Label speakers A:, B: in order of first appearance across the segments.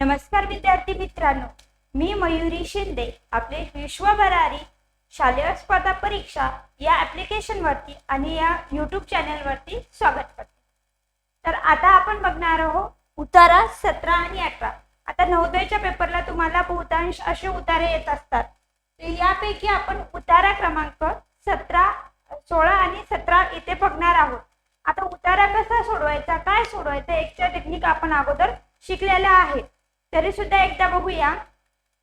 A: नमस्कार विद्यार्थी मित्रांनो मी मयुरी शिंदे आपले विश्वभरारी शालेय स्पर्धा परीक्षा या ॲप्लिकेशनवरती आणि या यूट्यूब चॅनलवरती स्वागत करते. तर आता आपण बघणार आहोत उतारा सतरा आणि अठरा. आता नवोदयच्या पेपरला तुम्हाला बहुतांश असे उतारे येत असतात. तर यापैकी आपण उतारा क्रमांक सतरा सोळा आणि सतरा इथे बघणार आहोत. आता उतारा कसा सोडवायचा काय सोडवायचा एकच्या टेक्निक आपण अगोदर शिकलेल्या आहेत. तरी सुद्धा एकदा बघूया.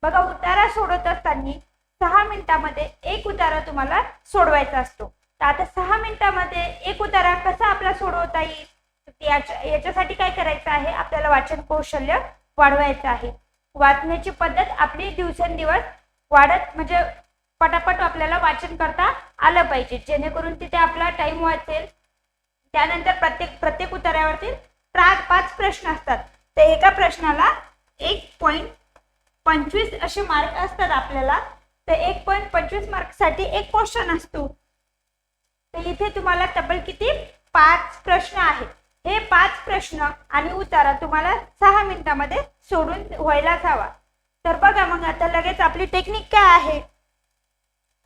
A: बघा उतारा सोडत असताना सहा मिनिटामध्ये एक उतारा तुम्हाला सोडवायचा असतो. तर आता सहा मिनिटामध्ये एक उतारा कसा आपला सोडवता येईल? याच्या याच्यासाठी काय करायचं आहे? आपल्याला वाचन कौशल्य वाढवायचं आहे. वाचण्याची पद्धत आपली दिवसेंदिवस वाढत म्हणजे पटापट आपल्याला वाचन करता आलं पाहिजे. जेणेकरून तिथे आपला टाइम वाचेल. त्यानंतर प्रत्येक प्रत्येक उतारावरती पाच पाच प्रश्न असतात. तर एका प्रश्नाला एक पॉईंट पंचवीस असे मार्क असतात आपल्याला. तर एक पॉईंट पंचवीस मार्कसाठी एक क्वेश्चन असतो. तर इथे तुम्हाला तब्बल किती? पाच प्रश्न आहेत. हे पाच प्रश्न आणि उतारा तुम्हाला सहा मिनिटामध्ये सोडून व्हायलाच हवा. तर बघा मग आता लगेच आपली टेक्निक काय आहे?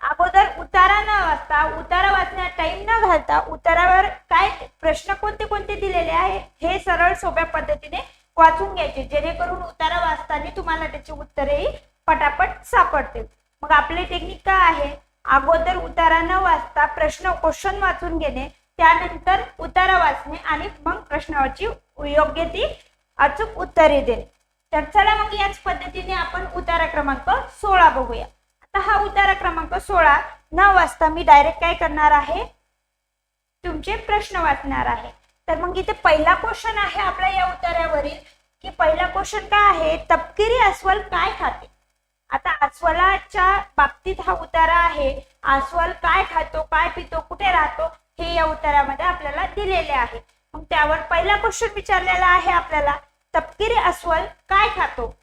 A: अगोदर उतारा न वाचता उतारा वाचण्यात टाइम न घालता उतारावर काय प्रश्न कोणते कोणते दिलेले आहे? हे सरळ सोप्या पद्धतीने वाचून घ्यायचे जेणेकरून उतारा वाचताना तुम्हाला त्याची उत्तरेही पटापट सापडतील. मग आपले टेक्निक काय आहे? अगोदर उतारा न वाचता प्रश्न क्वेश्चन वाचून घेणे त्यानंतर उतारा वाचणे आणि मग प्रश्नावरची योग्य ती अचूक उत्तरे देणे. तर चला मग याच पद्धतीने आपण उतारा क्रमांक सोळा बघूया. आता हा उतारा क्रमांक सोळा न वाचता मी डायरेक्ट काय करणार आहे? तुमचे प्रश्न वाचणार आहे. तर मग इथे पहिला क्वेश्चन आहे आपल्या या उतारावरील की पहिला क्वेश्चन काय आहे? तपकिरी अस्वल काय खाते? आता अस्वलाच्या बाबतीत हा उतारा आहे. अस्वल काय खातो काय पितो कुठे राहतो हे या उतारामध्ये आपल्याला दिलेले आहे. मग त्यावर पहिला क्वेश्चन विचारलेला आहे आपल्याला तपकिरी अस्वल काय खातो?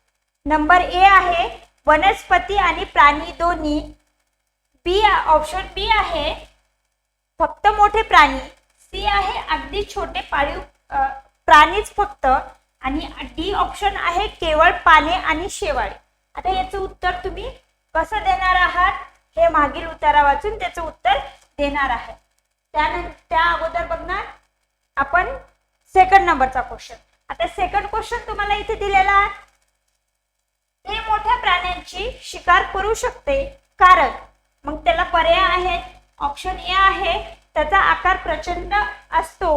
A: नंबर ए आहे वनस्पती आणि प्राणी दोन्ही. बी ऑप्शन बी आहे फक्त मोठे प्राणी. सी आहे अगदी छोटे पाळीव प्राणीच फक्त. आणि डी ऑप्शन आहे केवळ पाने आणि शेवाळे. आता याचं उत्तर तुम्ही कसं देणार आहात? हे मागील उतारा वाचून त्याचं उत्तर देणार आहे. त्यानंतर त्या अगोदर बघणार आपण सेकंड नंबरचा क्वेश्चन आता सेकंड क्वेश्चन तुम्हाला इथे दिलेला आहे. ते मोठ्या प्राण्यांची शिकार करू शकते. कारण मग त्याला पर्याय आहेत. ऑप्शन ए आहे त्याचा आकार प्रचंड असतो.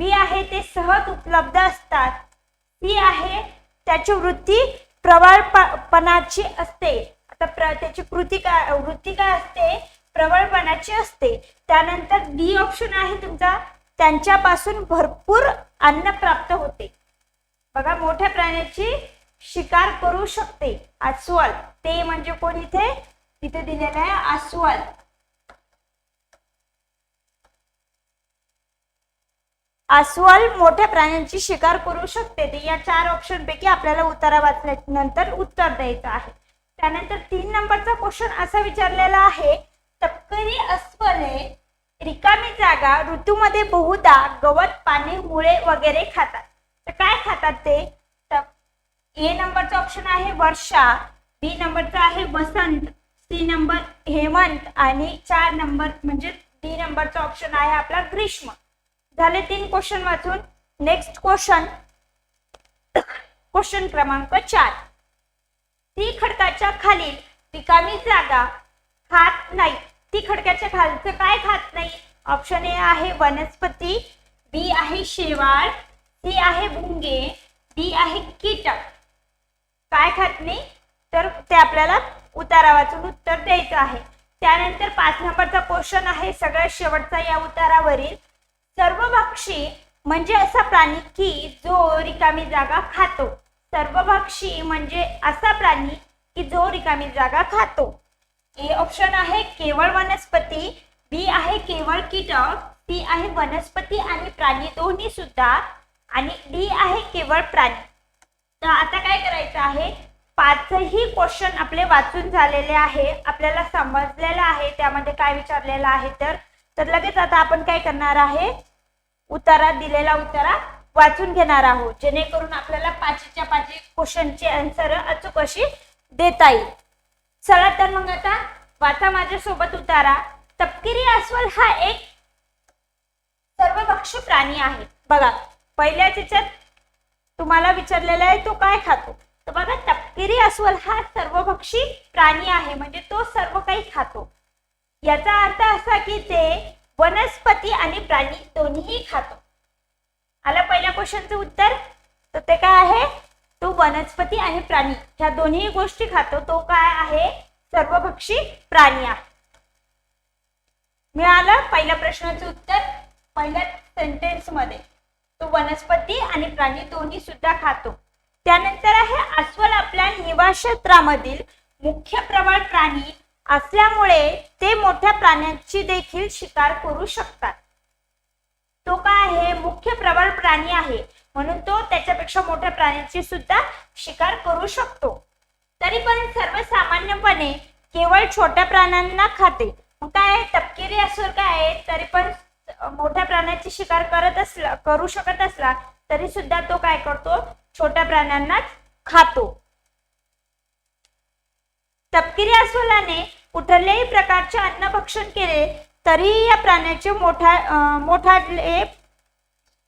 A: बी आहे ते सहज उपलब्ध असतात. सी आहे त्याची वृत्ती प्रबळपणाची असते. आता प्र त्याची कृती काय वृत्ती काय असते? प्रबळपणाची असते. त्यानंतर डी ऑप्शन आहे तुमचा. त्यांच्यापासून भरपूर अन्न प्राप्त होते. बघा मोठ्या प्राण्याची शिकार करू शकते. अस्वल. ते म्हणजे कोण इथे? तिथे दिलेलं आहे अस्वल. अस्वल मोठ्या प्राण्यांची शिकार करू शकते. ते या चार ऑप्शन पैकी आपल्याला उत्तरा वाचल्यानंतर उत्तर द्यायचं आहे. त्यानंतर तीन नंबरचा क्वेश्चन असा विचारलेला आहे तपकरी अस्वले रिकामी जागा ऋतूमध्ये बहुधा गवत पाने मुळे वगैरे खातात. तर काय खातात ते? तर ए नंबरचं ऑप्शन आहे वर्षा बी नंबरचा आहे वसंत सी नंबर हेमंत आणि चार नंबर म्हणजे डी नंबरचा ऑप्शन आहे आपला ग्रीष्म. झाले तीन क्वेश्चन वाचून. नेक्स्ट क्वेश्चन क्वेश्चन क्रमांक चार. ती खडकाच्या खालील रिकामी जागा खात नाही. ती खडकाच्या खालचं काय खात नाही? ऑप्शन ए आहे वनस्पती. बी आहे शेवाळ. सी आहे भुंगे डी आहे कीटक. काय खात नाही? तर ते आपल्याला उतारा वाचून उत्तर द्यायचं आहे. त्यानंतर पाच नंबरचा क्वेश्चन आहे सगळ्यात शेवटचा या उतारावरील. सर्वभक्षी म्हणजे असा प्राणी की जो रिकामी जागा खातो. सर्वभक्षी म्हणजे असा प्राणी की जो रिकामी जागा खातो. ए ऑप्शन आहे केवळ वनस्पती बी आहे केवळ कीटक सी आहे वनस्पती आणि प्राणी दोन्ही सुद्धा आणि डी आहे केवळ प्राणी. तर आता काय करायचं आहे? पाचही क्वेश्चन आपले वाचून झालेले आहे आपल्याला समजलेलं आहे त्यामध्ये काय विचारलेलं आहे तर तर लगेच आता आपण काय करणार आहे? उतारा दिलेला उतारा वाचून घेणार आहोत. जेणेकरून आपल्याला पाचीच्या पाची क्वेश्चनचे आन्सर अचूक अशी देता येईल. चला तर मग आता वाचा माझ्यासोबत उतारा. तपकिरी अस्वल हा एक सर्वभक्षी प्राणी आहे. बघा पहिल्याच याच्यात तुम्हाला विचारलेला आहे तो काय खातो? तर बघा तपकिरी अस्वल हा सर्वभक्षी प्राणी आहे. म्हणजे तो सर्व काही खातो. याचा अर्थ असा की ते वनस्पती आणि प्राणी दोन्ही खातो. आला पहिल्या क्वेश्चनचं उत्तर? तर ते काय आहे? तो वनस्पती आणि प्राणी ह्या दोन्ही गोष्टी खातो. तो काय आहे? सर्वभक्षी प्राणी आहे. मिळालं पहिल्या प्रश्नाचं उत्तर? पहिल्या सेंटेन्समध्ये. तो वनस्पती आणि प्राणी दोन्ही सुद्धा खातो. त्यानंतर आहे अस्वल आपल्या निवास क्षेत्रामधील मुख्य प्रवाळ प्राणी असल्यामुळे ते मोठ्या प्राण्यांची देखील शिकार करू शकतात. तो काय आहे? मुख्य प्रबळ प्राणी आहे. म्हणून तो त्याच्यापेक्षा मोठ्या प्राण्यांची सुद्धा शिकार करू शकतो. तरी पण सर्वसामान्यपणे केवळ छोट्या प्राण्यांना खाते. मग काय? आहे, तपकिरी असो काय आहे तरी पण मोठ्या प्राण्याची शिकार करत असला करू शकत असला तरी सुद्धा तो काय करतो? छोट्या प्राण्यांनाच खातो. तपकिरी अस्वलाने कुठल्याही प्रकारचे अन्नभक्षण केले तरीही या प्राण्याचे मोठा मोठाले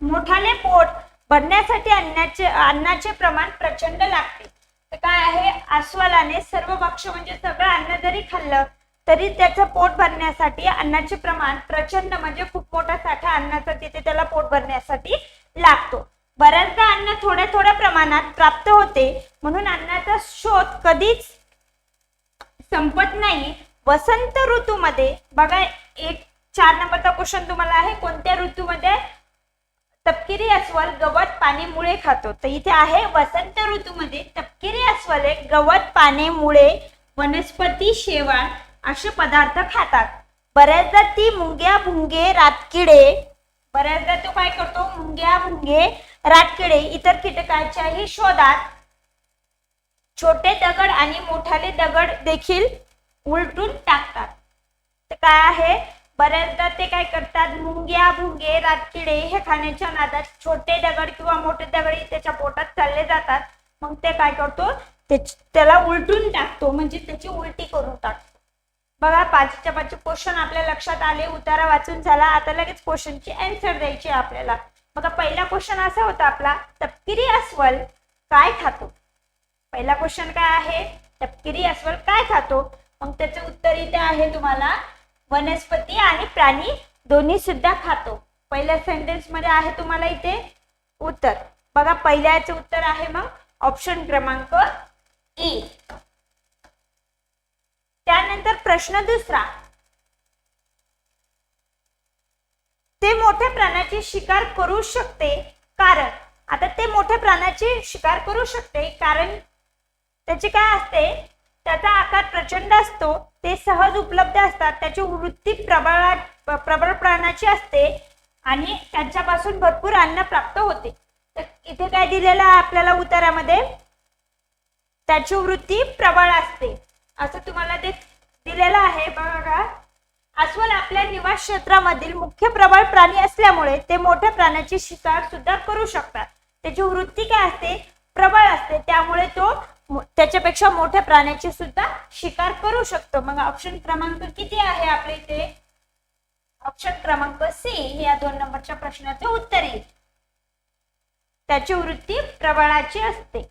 A: मोठाले पोट भरण्यासाठी अन्नाचे अन्नाचे प्रमाण प्रचंड लागते. तर काय आहे? अस्वलाने सर्व भक्ष म्हणजे सगळं अन्न जरी खाल्लं तरी त्याचं पोट भरण्यासाठी अन्नाचे प्रमाण प्रचंड म्हणजे खूप मोठा साठा अन्नाचा तिथे त्याला पोट भरण्यासाठी लागतो. बऱ्याचदा अन्न थोड्या थोड्या प्रमाणात प्राप्त होते. म्हणून अन्नाचा शोध कधीच संपत नाही. वसंत ऋतूमध्ये बघा एक चार नंबरचा क्वेश्चन तुम्हाला आहे. कोणत्या ऋतूमध्ये तपकिरी अस्वल गवत पाने मुळे खातो? तर इथे आहे वसंत ऋतूमध्ये तपकिरी अस्वल गवत पाने मुळे वनस्पती शेवाळ असे पदार्थ खातात. बऱ्याचदा ती मुंग्या भुंगे रातकिडे बऱ्याचदा तो काय करतो? मुंग्या भुंगे रातकिडे इतर कीटकांच्याही शोधात छोटे दगड आणि मोठाले दगड देखील उलटून टाकतात. तर काय आहे? बऱ्याचदा ते काय करतात? मुंग्या भुंगे रातकिडे हे खाण्याच्या नादात छोटे दगड किंवा मोठे दगड त्याच्या पोटात चालले जातात. मग ते काय करतो? त्याला उलटून टाकतो. म्हणजे त्याची उलटी करून टाकतो. बघा पाचच्या पाच क्वेश्चन आपल्या लक्षात आले उतारा वाचून झाला. आता लगेच क्वेश्चनची अन्सर द्यायची आहे आपल्याला. बघा पहिला क्वेश्चन असा होता आपला तपकिरी अस्वल काय खातो? पहिला क्वेश्चन काय आहे? तपकिरी अस्वल काय खातो? मग त्याचं उत्तर इथे आहे तुम्हाला. वनस्पती आणि प्राणी दोन्ही सुद्धा खातो. पहिल्या सेंटेन्समध्ये आहे तुम्हाला इथे उत्तर. बघा पहिल्याचं उत्तर आहे मग. ऑप्शन क्रमांक ई त्यानंतर प्रश्न दुसरा. ते मोठ्या प्राण्याची शिकार करू शकते. कारण आता ते मोठ्या प्राण्याची शिकार करू शकते. कारण त्याची काय असते? त्याचा आकार प्रचंड असतो ते सहज उपलब्ध असतात त्याची वृत्ती प्रबळ प्रबळ प्राणाची असते आणि त्यांच्यापासून भरपूर अन्न प्राप्त होते. तर इथे काय दिलेलं आहे आपल्याला उतारामध्ये? त्याची वृत्ती प्रबळ असते. असं तुम्हाला ते दिलेलं आहे बघा. अस्वल आपल्या निवास क्षेत्रामधील मुख्य प्रबळ प्राणी असल्यामुळे ते मोठ्या प्राण्याची शिकार सुद्धा करू शकतात. त्याची वृत्ती काय असते? प्रबळ असते. त्यामुळे तो त्याच्यापेक्षा मोठ्या प्राण्याची सुद्धा शिकार करू शकतो. मग ऑप्शन क्रमांक किती आहे आपल्या इथे? ऑप्शन क्रमांक सी या दोन नंबरच्या प्रश्नाचे उत्तर येईल त्याची वृत्ती प्रबळाची असते.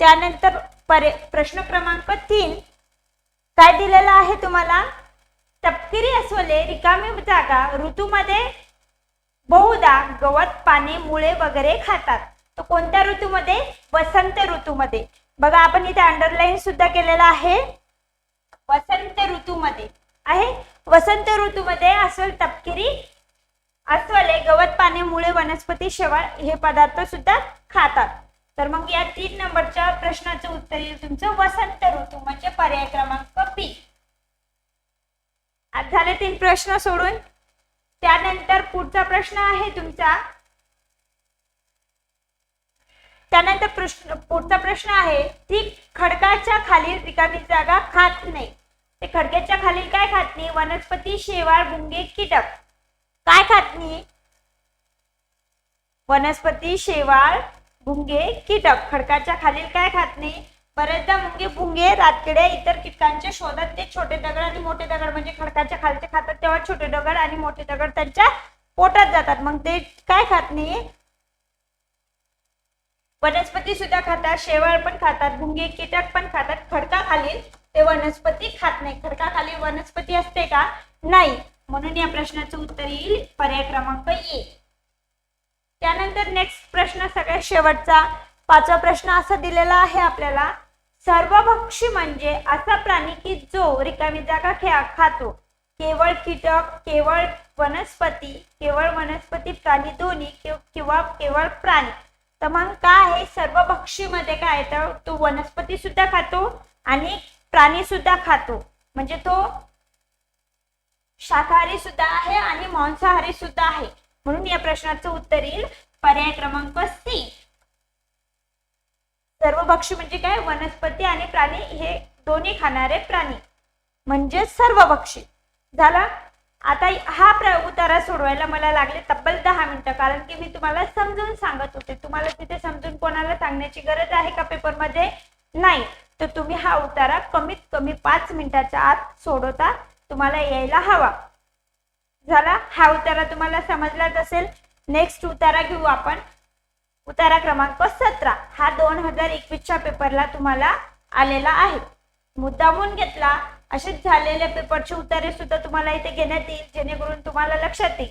A: त्यानंतर परे प्रश्न क्रमांक तीन. काय दिलेला आहे तुम्हाला? तपकिरी अस्वले रिकामी जागा ऋतूमध्ये बहुधा गवत पाने मुळे वगैरे खातात. तर कोणत्या ऋतूमध्ये? वसंत ऋतूमध्ये. बघा आपण इथे अंडरलाईन सुद्धा केलेला आहे. वसंत ऋतूमध्ये. आहे? वसंत ऋतूमध्ये अस्वल तपकिरी अस्वले गवत पाने मुळे वनस्पती शेवाळ हे पदार्थ सुद्धा खातात. तर मग या तीन नंबरच्या प्रश्नाचं उत्तर येईल तुमचं. वसंत ऋतू म्हणजे पर्याय क्रमांक बी आज झाले तीन प्रश्न सोडून. त्यानंतर पुढचा प्रश्न आहे तुमचा. त्यानंतर प्रश्न पुढचा प्रश्न आहे ती खडकाच्या खालील रिकामी जागा खात नाही. ते खडक्याच्या खालील काय खात नाही? वनस्पती शेवाळ गुंगे कीटक. काय खात नाही? वनस्पती शेवाळ भुंगे कीटक. खडकाच्या खालील काय खात नाही? बरेचदा मुंगे भुंगे रातकिड्या इतर कीटकांच्या शोधात. ते छोटे दगड आणि मोठे दगड म्हणजे खडकाच्या खालचे खातात तेव्हा छोटे दगड आणि मोठे दगड त्यांच्या पोटात जातात. मग ते काय खात नाही? वनस्पती सुद्धा खातात शेवाळ पण खातात भुंगे कीटक पण खातात. खडकाखालील ते वनस्पती खात नाही. खडकाखाली वनस्पती असते का? नाही. म्हणून या प्रश्नाचं उत्तर येईल पर्याय क्रमांक ए. त्यानंतर नेक्स्ट प्रश्न सगळ्यात शेवटचा. पाचवा प्रश्न असा दिलेला आहे आपल्याला. सर्वभक्षी म्हणजे असा प्राणी की जो रिकामी जागा खेळा खातो. केवळ कीटक केवळ वनस्पती केवळ वनस्पती प्राणी दोन्ही किंवा केवळ प्राणी. तर मग काय आहे? सर्वमध्ये काय तर तो वनस्पती सुद्धा खातो आणि प्राणी सुद्धा खातो. म्हणजे तो शाकाहारी सुद्धा आहे आणि मांसाहारी सुद्धा आहे. म्हणून या प्रश्नाचं उत्तर येईल पर्याय क्रमांक सी. सर्व भक्षी म्हणजे काय? वनस्पती आणि प्राणी हे दोन्ही खाणारे प्राणी. म्हणजे सर्व भक्षी झाला? आता हा प्र उतारा सोडवायला मला लागले तब्बल दहा मिनिटं कारण की मी तुम्हाला समजून सांगत होते. तुम्हाला तिथे समजून कोणाला सांगण्याची गरज आहे का पेपरमध्ये? नाही. तर तुम्ही हा उतारा कमीत कमी पाच मिनिटाच्या आत सोडवता. तुम्हाला यायला हवा. झाला? हा उतारा तुम्हाला समजलाच असेल. नेक्स्ट उतारा घेऊ आपण. उतारा क्रमांक सतरा. हा दोन हजार एकवीसच्या पेपरला तुम्हाला आलेला आहे. मुद्दामून घेतला. असेच झालेल्या पेपरचे उतारे सुद्धा तुम्हाला इथे घेण्यात येईल जेणेकरून तुम्हाला लक्षात येईल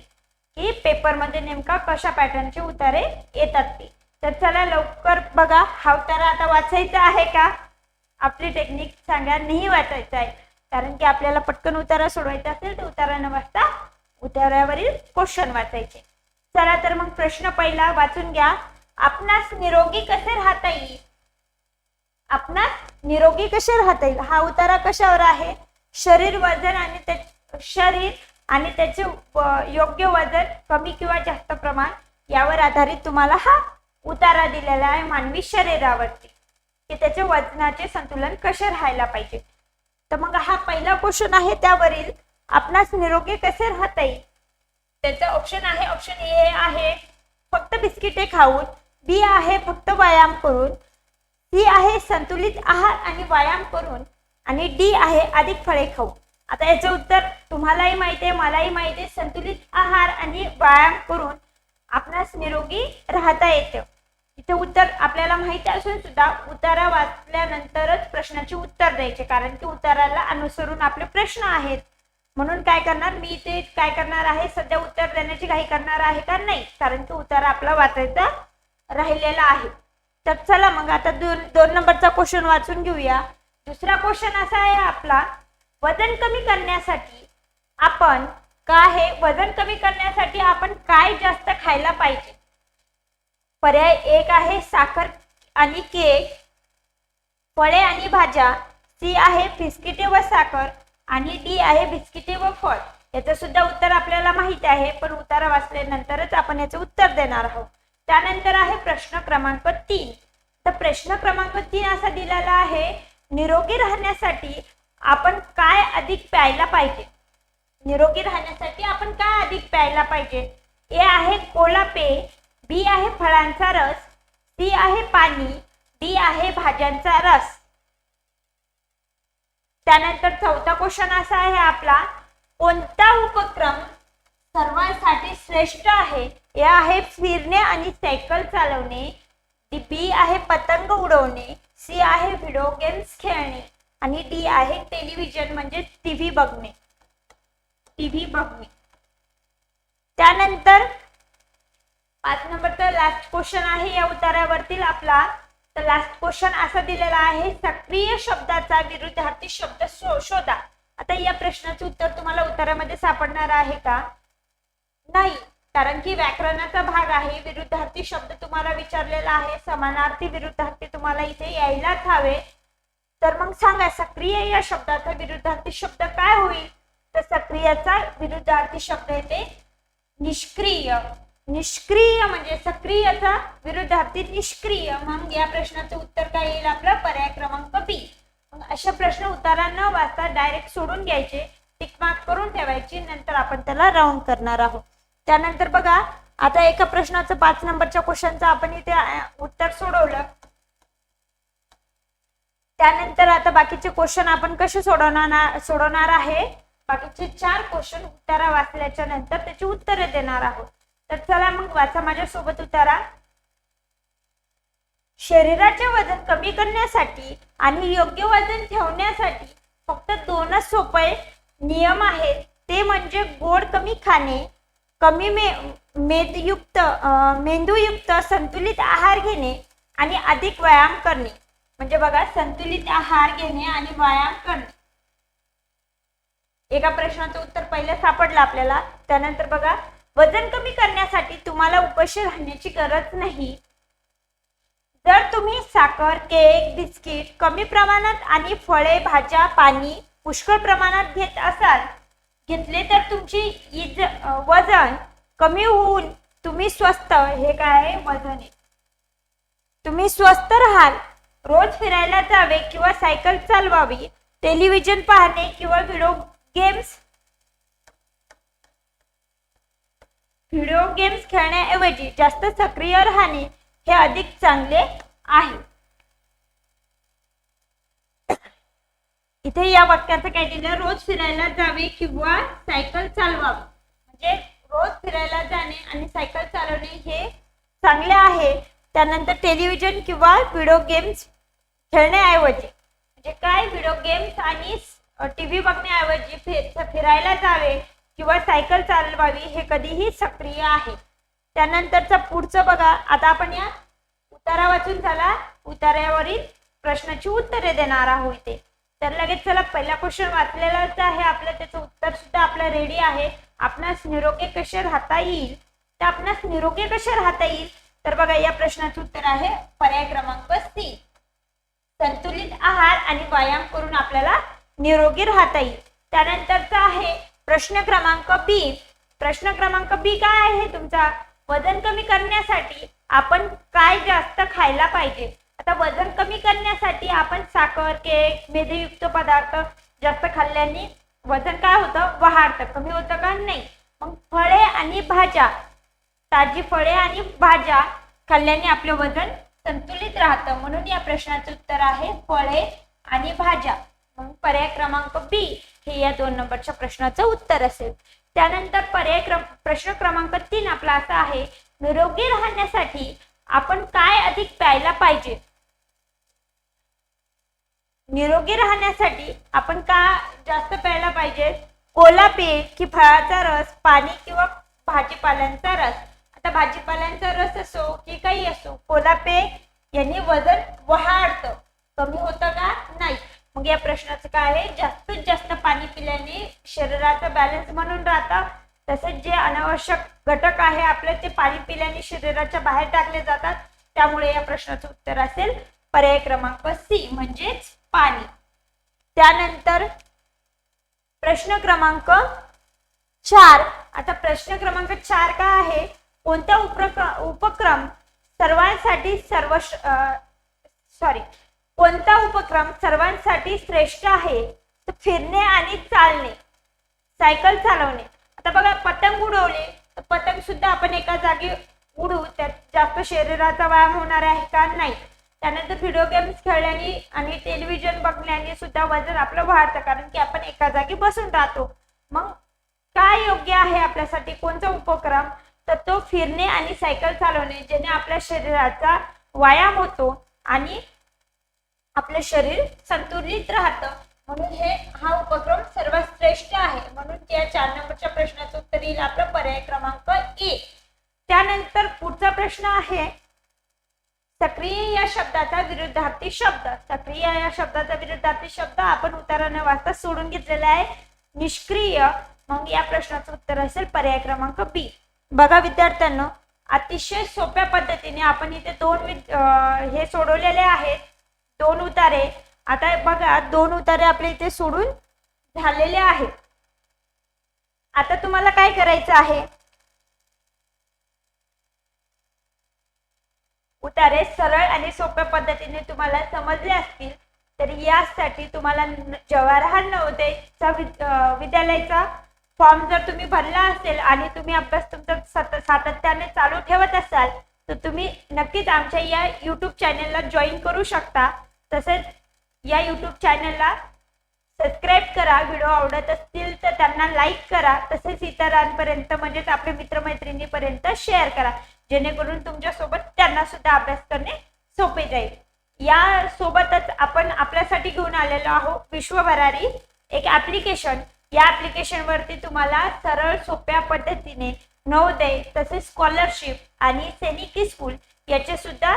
A: की पेपरमध्ये नेमका कशा पॅटर्नचे उतारे येतात ते. तर चला लवकर बघा हा उतारा आता वाचायचा आहे का? आपली टेक्निक सगळ्यांनीही वाचायचं आहे. कारण की आपल्याला पटकन उतारा सोडवायचा असेल तर उतारा न वाचता उतारावरील क्वेश्चन वाचायचे. चला तर मग प्रश्न पहिला वाचून घ्या. आपणास निरोगी कसे राहता येईल? आपणास निरोगी कसे राहता येईल? हा उतारा कशावर आहे? शरीर वजन आणि ते शरीर आणि त्याचे योग्य वजन कमी किंवा जास्त प्रमाण यावर आधारित तुम्हाला हा उतारा दिलेला आहे मानवी शरीरावरती की त्याचे वजनाचे संतुलन कसे राहायला पाहिजे? तर मग हा पहिला क्वेश्चन आहे त्यावरील आपणास निरोगी कसे राहता येईल? त्याचं ऑप्शन आहे ऑप्शन ए आहे फक्त बिस्किटे खाऊन बी आहे फक्त व्यायाम करून सी आहे संतुलित आहार आणि व्यायाम करून आणि डी आहे अधिक फळे खाऊ. आता याचं उत्तर तुम्हालाही माहिती आहे मलाही माहिती आहे. संतुलित आहार आणि व्यायाम करून आपणास निरोगी राहता येतं. इथे उत्तर आपल्याला माहिती असून सुद्धा उतारा वाचल्यानंतरच प्रश्नाचे उत्तर द्यायचे कारण की उताराला अनुसरून आपले प्रश्न आहेत. म्हणून काय करणार? मी इथे काय करणार आहे? सध्या उत्तर देण्याची घाई करणार आहे का? नाही कारण की उतारा आपला वाचायचा राहिलेला आहे. तर चला मग आता दोन दोन नंबरचा क्वेश्चन वाचून घेऊया. दुसरा क्वेश्चन असा आहे आपला वजन कमी करण्यासाठी आपण काय आहे वजन कमी करण्यासाठी आपण काय जास्त खायला पाहिजे? पर्याय एक आहे साखर आणि केक फळे आणि भाज्या सी आहे बिस्किटे व साखर आणि डी आहे बिस्किटे व फळ. याचं सुद्धा उत्तर आपल्याला माहिती आहे पण उतारा वाचल्यानंतरच आपण याचं उत्तर देणार आहोत. त्यानंतर आहे प्रश्न क्रमांक तीन. तर प्रश्न क्रमांक तीन असा दिलेला आहे निरोगी राहण्यासाठी आपण काय अधिक प्यायला पाहिजे? निरोगी राहण्यासाठी आपण काय अधिक प्यायला पाहिजे? ए आहे कोला पेय बी आहे फळांचा रस सी आहे पाणी डी आहे भाज्यांचा रस. त्यानंतर चौथा क्वेश्चन असा आहे आपला कोणता उपक्रम सर्वांसाठी श्रेष्ठ आहे? ए आहे फिरणे आणि सायकल चालवणे. बी आहे पतंग उडवणे. सी आहे व्हिडिओ गेम्स खेळणे. आणि डी आहे टेलिव्हिजन म्हणजे टीव्ही बघणे. टीव्ही बघणे. त्यानंतर पाच नंबरचा लास्ट क्वेश्चन आहे. या उतारावरतील आपला तर लास्ट क्वेश्चन असा दिलेला आहे. सक्रिय शब्दाचा विरुद्धार्थी शब्द शो- शोधा. आता या प्रश्नाचं उत्तर तुम्हाला उतारामध्ये सापडणार आहे का? नाही. कारण की व्याकरणाचा भाग आहे विरुद्धार्थी शब्द तुम्हाला विचारलेला आहे समानार्थी विरुद्धार्थी तुम्हाला इथे यायलाच हवे. तर मग सांगा सक्रिय या शब्दाचा विरुद्धार्थी शब्द काय होईल? तर सक्रियचा विरुद्धार्थी शब्द येते निष्क्रिय. निष्क्रिय म्हणजे सक्रियचा विरुद्धार्थी निष्क्रिय. मग या प्रश्नाचं उत्तर काय येईल आपला? पर्याय क्रमांक बी. मग अशा प्रश्न उत्तरा न वाचता डायरेक्ट सोडून घ्यायचे. टिक करून ठेवायची. नंतर आपण त्याला राऊंड करणार आहोत. त्यानंतर बघा आता एका प्रश्नाचं पाच नंबरच्या क्वेश्चनचं आपण इथे उत्तर सोडवलं. त्यानंतर आता बाकीचे क्वेश्चन आपण कसे सोडवणार सोडवणार आहे? बाकीचे चार क्वेश्चन उत्तरा वाचल्याच्या नंतर त्याची उत्तरे देणार आहोत. तर चला मग वाचा माझ्यासोबत उतारा शरीराचे वजन कमी करण्यासाठी आणि योग्य वजन ठेवण्यासाठी फक्त दोनच सोपे नियम आहेत. ते म्हणजे गोड कमी खाणे कमी मे मेदयुक्त मेंदूयुक्त संतुलित आहार घेणे आणि अधिक व्यायाम करणे. म्हणजे बघा संतुलित आहार घेणे आणि व्यायाम करणे. एका प्रश्नाचं उत्तर पहिलं सापडलं आपल्याला. त्यानंतर बघा वजन कमी करण्यासाठी तुम्हाला उपाशी राहण्याची गरज नाही. जर तुम्ही साखर केक बिस्किट कमी प्रमाणात आणि फळे भाज्या पाणी पुष्कळ प्रमाणात घेत असाल घेतले तर तुमची इज वजन कमी होऊन तुम्ही स्वस्त हे काय आहे? वजन आहे तुम्ही स्वस्त राहाल रोज फिरायला जावे किंवा सायकल चालवावी टेलिव्हिजन पाहणे किंवा व्हिडिओ गेम्स व्हिडिओ गेम्स खेळण्याऐवजी जास्त सक्रिय राहणे हे अधिक चांगले आहे इथे या वाक्याचं काय रोज फिरायला जावे किंवा सायकल चालवावी. म्हणजे रोज फिरायला जाणे आणि सायकल चालवणे हे चांगले आहे. त्यानंतर टेलिव्हिजन किंवा व्हिडिओ गेम्स खेळण्याऐवजी. म्हणजे काय? व्हिडिओ गेम्स आणि टीव्ही बघण्याऐवजी फिर फिरायला जावे किंवा सायकल चालवावी हे कधीही सक्रिय आहे. त्यानंतरचं पुढचं बघा. आता आपण या उतारा वाचून झाला उतार्यावरील प्रश्नाची उत्तरे देणार आहोत तर लगेच चला पहिला क्वेश्चन वाचलेलाच आहे. आपलं त्याचं उत्तर सुद्धा आपलं रेडी आहे. आपणास निरोगी कसे राहता येईल? तर आपणास निरोगी कसे राहता येईल? तर बघा या प्रश्नाचं उत्तर आहे पर्याय क्रमांक सी. संतुलित आहार आणि व्यायाम करून आपल्याला निरोगी राहता येईल. त्यानंतरचा आहे प्रश्न क्रमांक बी. प्रश्न क्रमांक बी काय आहे? तुमचा वजन कमी करण्यासाठी आपण काय जास्त खायला पाहिजे? आता वजन कमी करण्यासाठी आपण साखर केक मेदेयुक्त पदार्थ जास्त खाल्ल्याने वजन काय होतं? वाढतं. कमी होतं का? नाही. मग फळे आणि भाज्या ताजी फळे आणि भाज्या खाल्ल्याने आपलं वजन संतुलित राहतं. म्हणून या प्रश्नाचं उत्तर आहे फळे आणि भाज्या. मग पर्याय क्रमांक बी हे या दोन नंबरच्या प्रश्नाचं उत्तर असेल. त्यानंतर पर्याय क्रम प्रश्न क्रमांक तीन आपला असा आहे निरोगी राहण्यासाठी आपण काय अधिक प्यायला पाहिजे? निरोगी राहण्यासाठी आपण का जास्त प्यायला पाहिजे? कोला पेय की फळाचा रस पाणी किंवा भाजीपाल्यांचा रस. आता भाजीपाल्यांचा रस असो की काही असो कोला पेय यांनी वजन वाढतं. कमी होतं का? नाही. मग या प्रश्नाचं काय आहे? जास्तीत जास्त पाणी पिल्याने शरीराचा बॅलन्स म्हणून राहतं. तसेच जे अनावश्यक घटक आहे आपले ते पाणी पिल्याने शरीराच्या बाहेर टाकले जातात. त्यामुळे या प्रश्नाचं उत्तर असेल पर्याय क्रमांक सी म्हणजेच पाणी. त्यानंतर प्रश्न क्रमांक चार. आता प्रश्न क्रमांक चार काय आहे? कोणता उपक्रम उपक्रम सर्वांसाठी सर्व सॉरी कोणता उपक्रम सर्वांसाठी श्रेष्ठ आहे? तर फिरणे आणि चालणे. सायकल चालवणे. आता बघा पतंग उडवले तर पतंग सुद्धा आपण एका जागी उडू त्यात जास्त शरीराचा व्यायाम होणार आहे का? नाही. त्यानंतर व्हिडिओ गेम्स खेळल्याने आणि टेलिव्हिजन बघण्याने सुद्धा वजन आपलं वाढतं. कारण की आपण एका जागी बसून राहतो. मग काय योग्य आहे आपल्यासाठी? कोणता उपक्रम? तर तो फिरणे आणि सायकल चालवणे ज्याने आपल्या शरीराचा व्यायाम होतो आणि आपलं शरीर संतुलित राहतं. म्हणून हे हा उपक्रम सर्वात श्रेष्ठ आहे. म्हणून त्या चार नंबरच्या प्रश्नाचं उत्तर येईल आपलं पर्याय क्रमांक ए त्यानंतर पुढचा प्रश्न आहे सक्रिय या शब्दाचा विरुद्धार्थी शब्द. सक्रिय या शब्दाचा विरुद्धार्थी शब्द आपण उत्तराने वाचता सोडून घेतलेला आहे. निष्क्रिय. मग या प्रश्नाचं उत्तर असेल पर्याय क्रमांक बी बघा विद्यार्थ्यांना अतिशय सोप्या पद्धतीने आपण इथे दोन हे सोडवलेले आहेत. दोन उतारे. आता बघा दोन उतारे आपल्या इथे सोडून झालेले आहेत. आता तुम्हाला काय करायचं आहे? उतारे सरळ आणि सोप्या पद्धतीने तुम्हाला समजले असतील तर यासाठी तुम्हाला जवाहरलाल नवोदयचा विद्यालयाचा फॉर्म जर तुम्ही भरला असेल आणि तुम्ही अभ्यास तुमचा सत सातत्याने चालू ठेवत असाल तर तुम्ही नक्कीच आमच्या या यूट्यूब चॅनलला जॉईन करू शकता. तसेच या यूट्यूब चॅनलला सबस्क्राईब करा व्हिडिओ आवडत असतील तर त्यांना लाईक करा. तसेच इतरांपर्यंत म्हणजेच आपल्या मित्रमैत्रिणीपर्यंत शेअर करा. जेणेकरून तुमच्यासोबत त्यांना सुद्धा अभ्यास करणे सोपे जाईल. या सोबतच आपण आपल्यासाठी घेऊन आलेलो आहोत विश्वभरारी एक ऍप्लिकेशन या ऍप्लिकेशन वरती तुम्हाला सरळ सोप्या पद्धतीने नवोदय तसेच स्कॉलरशिप आणि सैनिकी स्कूल याचे सुद्धा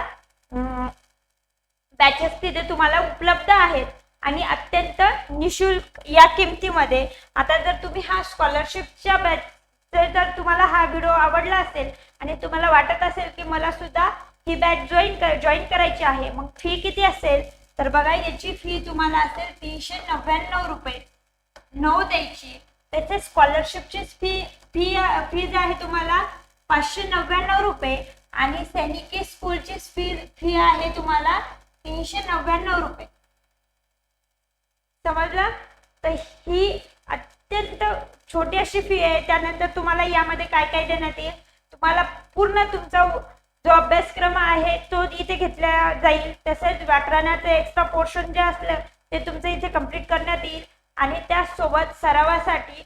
A: बॅचेस तिथे तुम्हाला उपलब्ध आहेत. आणि अत्यंत निशुल्क या किमतीमध्ये. आता जर तुम्ही हा स्कॉलरशिपच्या बॅच जर तुम्हाला हा व्हिडिओ आवडला असेल आणि तुम्हाला वाटत असेल की मला सुद्धा ही बॅच जॉईन कर जॉईन करायची आहे मग फी किती असेल? तर बघा याची फी तुम्हाला असेल तीनशे नव्याण्णव रुपये. नऊ द्यायची. त्याचे स्कॉलरशिपची फी फी फीज आहे तुम्हाला पाचशे नव्याण्णव रुपये आणि सैनिकी स्कूलची फी फी आहे तुम्हाला तीनशे नव्याण्णव रुपये. समजलं? तर ही अत्यंत छोटी अशी फी आहे त्यानंतर तुम्हाला यामध्ये काय काय देण्यात येईल? तुम्हाला पूर्ण तुमचा जो अभ्यासक्रम आहे तो इथे घेतला जाईल. तसेच व्याकरणाचं एक्स्ट्रा पोर्शन जे असलं ते तुमचं इथे कंप्लीट करण्यात येईल. आणि त्यासोबत सरावासाठी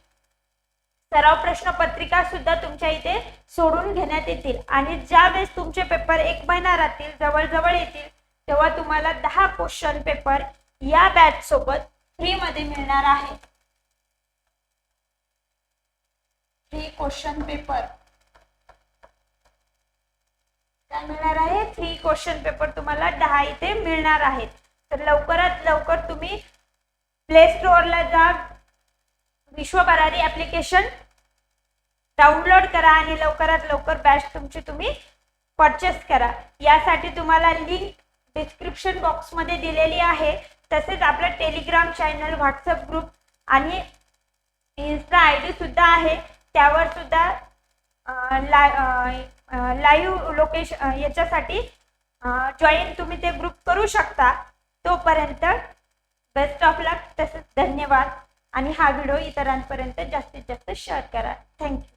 A: सराव प्रश्नपत्रिका सुद्धा तुमच्या इथे सोडून घेण्यात येतील. आणि ज्यावेळेस तुमचे पेपर एक महिना राहतील जवळजवळ येतील तेव्हा तुम्हाला दहा क्वेश्चन पेपर या बॅच सोबत मिळणार आहे. थ्री क्वेश्चन पेपर काय मिळणार आहे? थ्री क्वेश्चन पेपर तुम्हाला दहा इथे मिळणार आहेत. तर लवकरात लवकर तुम्ही प्ले स्टोअरला जा. विश्वभरारी ऍप्लिकेशन डाउनलोड करा आणि लवकरात लवकर बॅच तुमची तुम्ही परचेस करा. यासाठी तुम्हाला लिंक डिस्क्रिप्शन बॉक्समध्ये दिलेली आहे. तसेच आपलं टेलिग्राम चॅनल व्हॉट्सअप ग्रुप आणि इन्स्टा आय डी सुद्धा आहे. त्यावर सुद्धा लाईव्ह लोकेशन याच्यासाठी जॉईन तुम्ही ते ग्रुप करू शकता. तोपर्यंत बेस्ट ऑफ लक तसेच धन्यवाद. आणि हा व्हिडिओ इतरांपर्यंत जास्तीत जास्त शेअर करा. थँक्यू